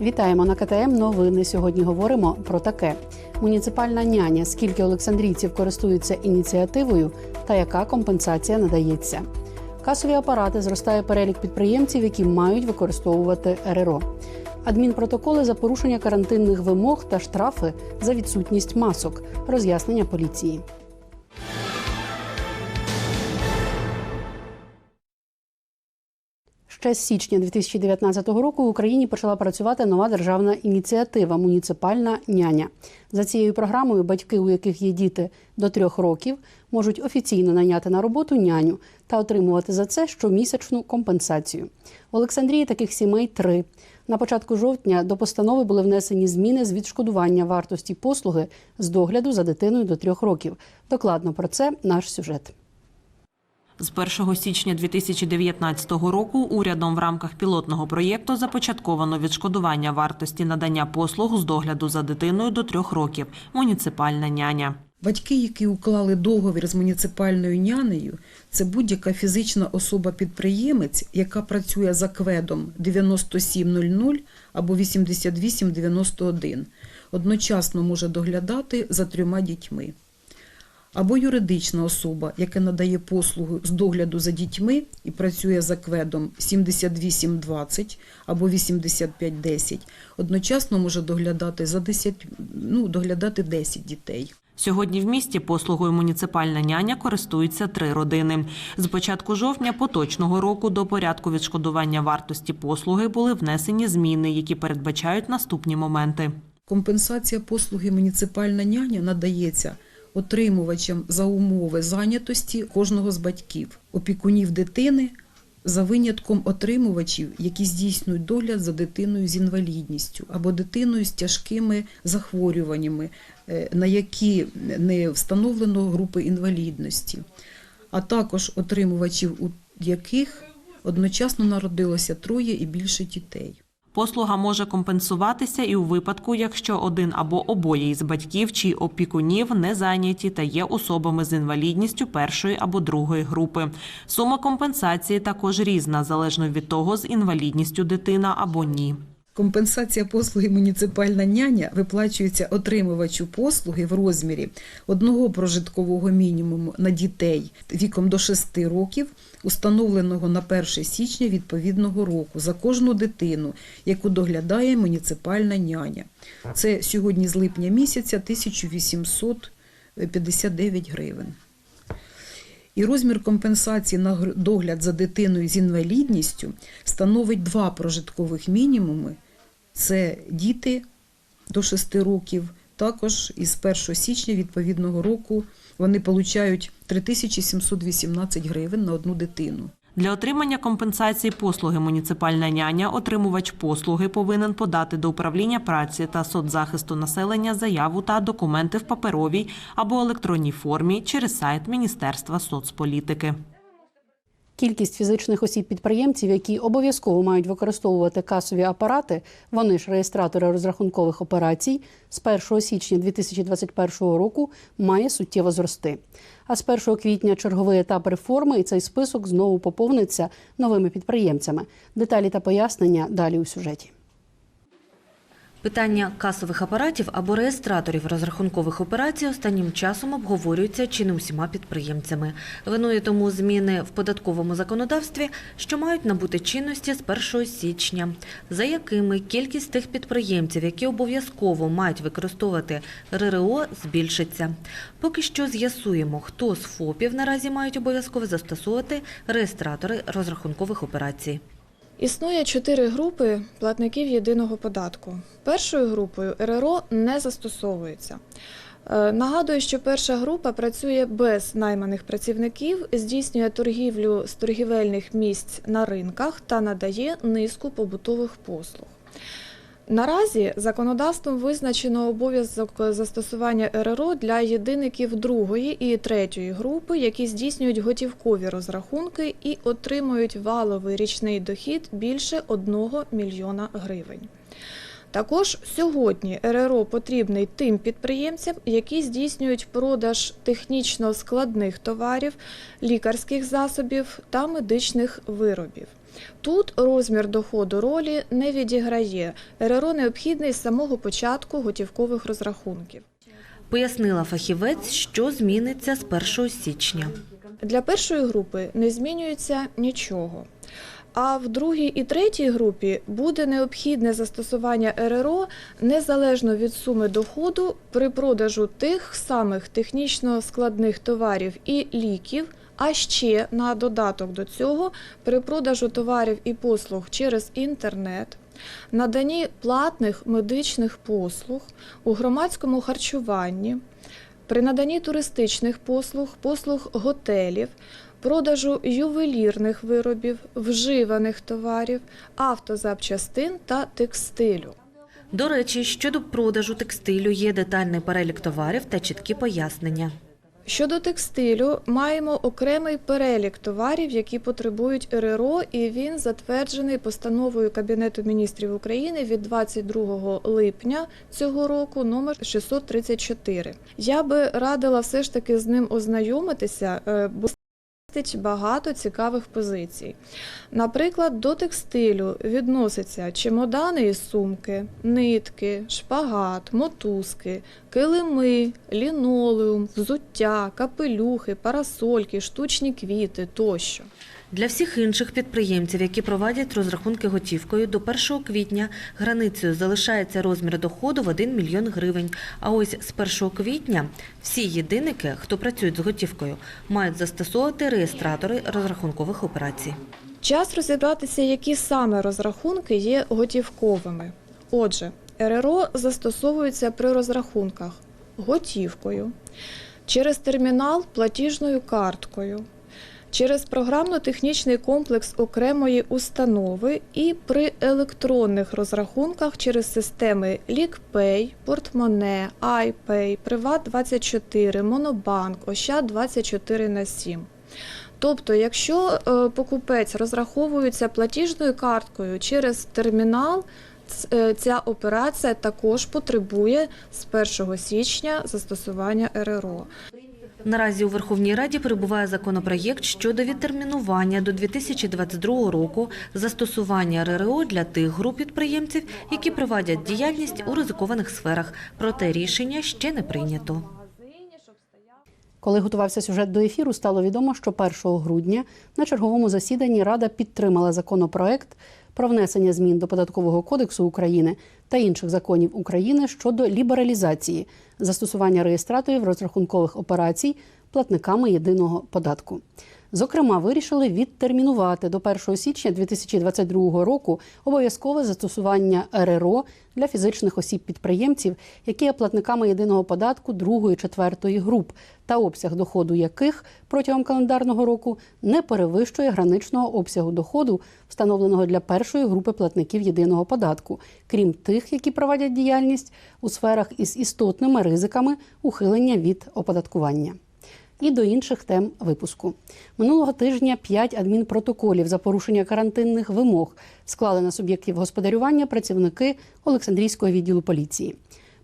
Вітаємо на КТМ. Новини. Сьогодні говоримо про таке: муніципальна няня. Скільки олександрійців користуються ініціативою, та яка компенсація надається? Касові апарати зростає перелік підприємців, які мають використовувати РРО. Адмінпротоколи за порушення карантинних вимог та штрафи за відсутність масок. Роз'яснення поліції. Ще з січня 2019 року в Україні почала працювати нова державна ініціатива Муніципальна няня. За цією програмою батьки, у яких є діти до трьох років, можуть офіційно найняти на роботу няню та отримувати за це щомісячну компенсацію. В Олександрії таких сімей три. На початку жовтня до постанови були внесені зміни з відшкодування вартості послуги з догляду за дитиною до трьох років. Докладно про це наш сюжет. З 1 січня 2019 року урядом в рамках пілотного проєкту започатковано відшкодування вартості надання послуг з догляду за дитиною до трьох років муніципальна няня. Батьки, які уклали договір з муніципальною нянею, це будь-яка фізична особа-підприємець, яка працює за кведом 9700 або 8891, одночасно може доглядати за трьома дітьми. Або юридична особа, яка надає послугу з догляду за дітьми і працює за кведом 7820 або 8510, одночасно може доглядати за 10, ну, доглядати 10 дітей. Сьогодні в місті послугою муніципальна няня користуються три родини. З початку жовтня поточного року до порядку відшкодування вартості послуги були внесені зміни, які передбачають наступні моменти. Компенсація послуги муніципальна няня надається отримувачам за умови зайнятості кожного з батьків, опікунів дитини за винятком отримувачів, які здійснюють догляд за дитиною з інвалідністю або дитиною з тяжкими захворюваннями, е, на які не встановлено групи інвалідності, а також отримувачів, у яких одночасно народилося троє і більше дітей. Послуга може компенсуватися і у випадку, якщо один або обоє із батьків чи опікунів не зайняті та є особами з інвалідністю першої або другої групи. Сума компенсації також різна, залежно від того, з інвалідністю дитина або ні. Компенсація послуги муніципальна няня виплачується отримувачу послуги в розмірі одного прожиткового мінімуму на дітей віком до 6 років, установленого на 1 січня відповідного року за кожну дитину, яку доглядає муніципальна няня. Це сьогодні з липня місяця 1859 гривень. І розмір компенсації на догляд за дитиною з інвалідністю становить два прожиткових мінімуми. Це діти до 6 років. Також із 1 січня відповідного року вони получають 3718 гривень на одну дитину. Для отримання компенсації послуги муніципальна няня отримувач послуги повинен подати до управління праці та соцзахисту населення заяву та документи в паперовій або електронній формі через сайт Міністерства соцполітики. Кількість фізичних осіб-підприємців, які обов'язково мають використовувати касові апарати, вони ж реєстратори розрахункових операцій, з 1 січня 2021 року має суттєво зрости. А з 1 квітня черговий етап реформи і цей список знову поповниться новими підприємцями. Деталі та пояснення далі у сюжеті. Питання касових апаратів або реєстраторів розрахункових операцій останнім часом обговорюються чи не усіма підприємцями. Винує тому зміни в податковому законодавстві, що мають набути чинності з 1 січня, за якими кількість тих підприємців, які обов'язково мають використовувати РРО, збільшиться. Поки що з'ясуємо, хто з ФОПів наразі мають обов'язково застосовувати реєстратори розрахункових операцій. Існує чотири групи платників єдиного податку. Першою групою РРО не застосовується. Е, Нагадую, що перша група працює без найманих працівників, здійснює торгівлю з торгівельних місць на ринках та надає низку побутових послуг. Наразі законодавством визначено обов'язок застосування РРО для єдиників другої і третьої групи, які здійснюють готівкові розрахунки і отримують валовий річний дохід більше 1 мільйона гривень. Також сьогодні РРО потрібний тим підприємцям, які здійснюють продаж технічно складних товарів, лікарських засобів та медичних виробів. Тут розмір доходу ролі не відіграє. РРО необхідний з самого початку готівкових розрахунків. Пояснила фахівець, що зміниться з 1 січня. Для першої групи не змінюється нічого. А в другій і третій групі буде необхідне застосування РРО незалежно від суми доходу при продажу тих самих технічно складних товарів і ліків, а ще на додаток до цього при продажу товарів і послуг через інтернет, наданні платних медичних послуг у громадському харчуванні, при наданні туристичних послуг, послуг готелів, продажу ювелірних виробів, вживаних товарів, автозапчастин та текстилю. До речі, щодо продажу текстилю є детальний перелік товарів та чіткі пояснення. Щодо текстилю, маємо окремий перелік товарів, які потребують РРО, і він затверджений постановою Кабінету міністрів України від 22 липня цього року, номер 634. Я би радила все ж таки з ним ознайомитися, е, бо багато цікавих позицій. Наприклад, до текстилю відносяться чемодани і сумки, нитки, шпагат, мотузки, килими, лінолеум, взуття, капелюхи, парасольки, штучні квіти тощо. Для всіх інших підприємців, які проводять розрахунки готівкою, до 1 квітня границею залишається розмір доходу в 1 мільйон гривень. А ось з 1 квітня всі єдиники, хто працюють з готівкою, мають застосовувати реєстратори розрахункових операцій. Час розібратися, які саме розрахунки є готівковими. Отже, РРО застосовується при розрахунках готівкою, через термінал платіжною карткою, через програмно-технічний комплекс окремої установи і при електронних розрахунках через системи LickPay, Портмоне, iPay, Приват24, Монобанк, Ощад 24 на 7. Тобто, якщо е, покупець розраховується платіжною карткою через термінал, е, ця операція також потребує з 1 січня застосування РРО. Наразі у Верховній Раді перебуває законопроєкт щодо відтермінування до 2022 року застосування РРО для тих груп підприємців, які проводять діяльність у ризикованих сферах. Проте рішення ще не прийнято. Коли готувався сюжет до ефіру, стало відомо, що 1 грудня на черговому засіданні Рада підтримала законопроект про внесення змін до податкового кодексу України та інших законів України щодо лібералізації застосування реєстраторів розрахункових операцій платниками єдиного податку. Зокрема, вирішили відтермінувати до 1 січня 2022 року обов'язкове застосування РРО для фізичних осіб-підприємців, які є платниками єдиного податку другої четвертої груп, та обсяг доходу яких протягом календарного року не перевищує граничного обсягу доходу, встановленого для першої групи платників єдиного податку, крім тих, які проводять діяльність у сферах із істотними ризиками ухилення від оподаткування. І до інших тем випуску минулого тижня п'ять адмінпротоколів за порушення карантинних вимог склали на суб'єктів господарювання працівники Олександрійського відділу поліції.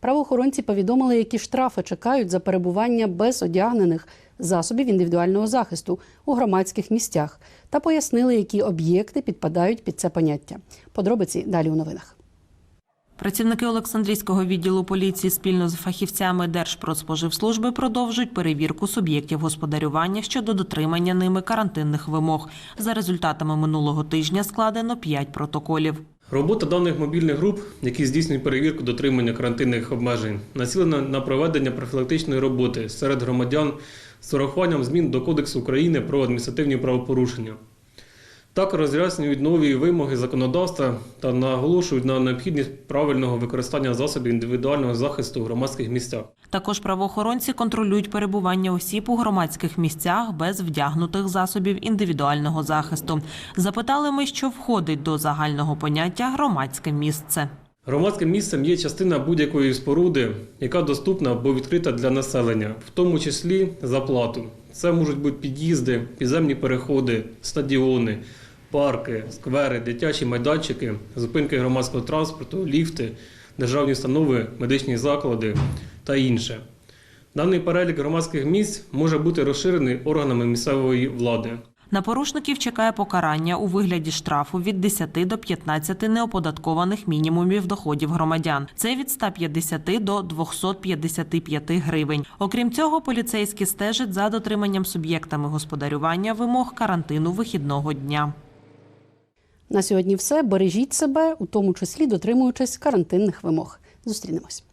Правоохоронці повідомили, які штрафи чекають за перебування без одягнених засобів індивідуального захисту у громадських місцях, та пояснили, які об'єкти підпадають під це поняття. Подробиці далі у новинах. Працівники Олександрійського відділу поліції спільно з фахівцями Держпродспоживслужби продовжують перевірку суб'єктів господарювання щодо дотримання ними карантинних вимог. За результатами минулого тижня складено 5 протоколів. Робота даних мобільних груп, які здійснюють перевірку дотримання карантинних обмежень, націлена на проведення профілактичної роботи серед громадян з урахуванням змін до Кодексу України про адміністративні правопорушення. Так роз'яснюють нові вимоги законодавства та наголошують на необхідність правильного використання засобів індивідуального захисту в громадських місцях. Також правоохоронці контролюють перебування осіб у громадських місцях без вдягнутих засобів індивідуального захисту. Запитали ми, що входить до загального поняття громадське місце. Громадським місцем є частина будь-якої споруди, яка доступна або відкрита для населення, в тому числі за плату. Це можуть бути під'їзди, підземні переходи, стадіони, парки, сквери, дитячі майданчики, зупинки громадського транспорту, ліфти, державні установи, медичні заклади та інше. Даний перелік громадських місць може бути розширений органами місцевої влади. На порушників чекає покарання у вигляді штрафу від 10 до 15 неоподаткованих мінімумів доходів громадян. Це від 150 до 255 гривень. Окрім цього, поліцейські стежать за дотриманням суб'єктами господарювання вимог карантину вихідного дня. На сьогодні все. Бережіть себе, у тому числі дотримуючись карантинних вимог. Зустрінемось.